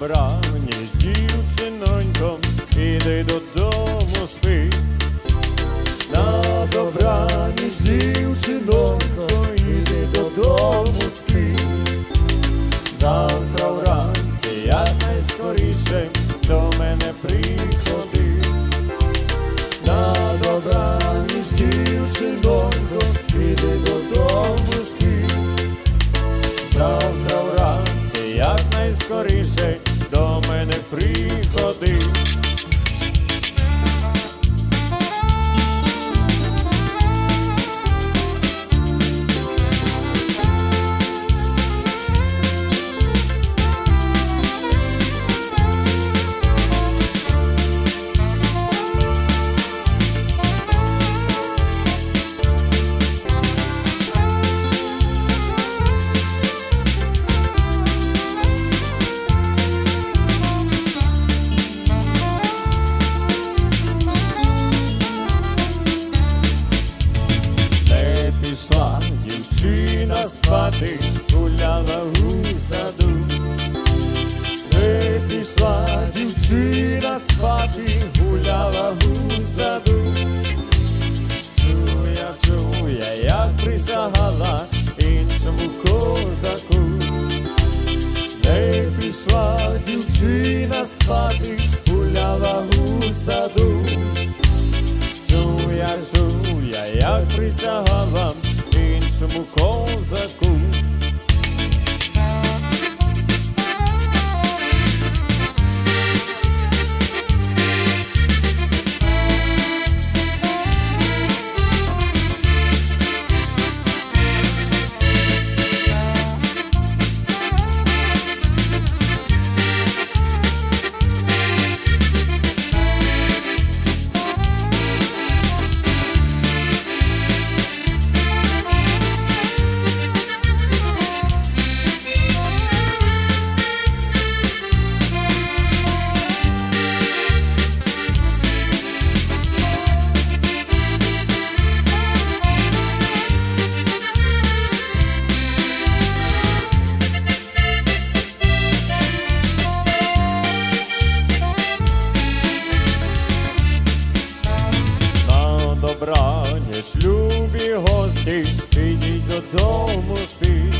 добраніч, дівчинонько, іди додому спи. На добраніч, дівчинонько, іди додому спи. Завтра вранці якнайскоріше до мене приходи. На добраніч, дівчинонько, іди додому спи. Завтра вранці якнайскоріше мене приходи. Пішла дівчина спати, гуляла у саду. Не пішла дівчина спати, гуляла у саду. Чуя, чуя, як присягала іншому козаку. Не пішла дівчина спати, гуляла у саду. Чуя, чуя, як присягала додому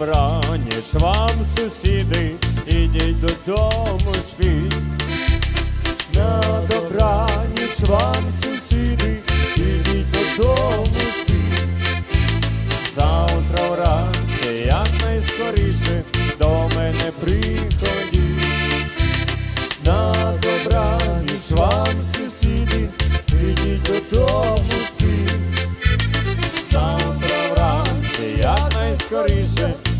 На добраніч вам, сусіди, ідіть додому спіть. На добраніч вам, сусіди, corrisse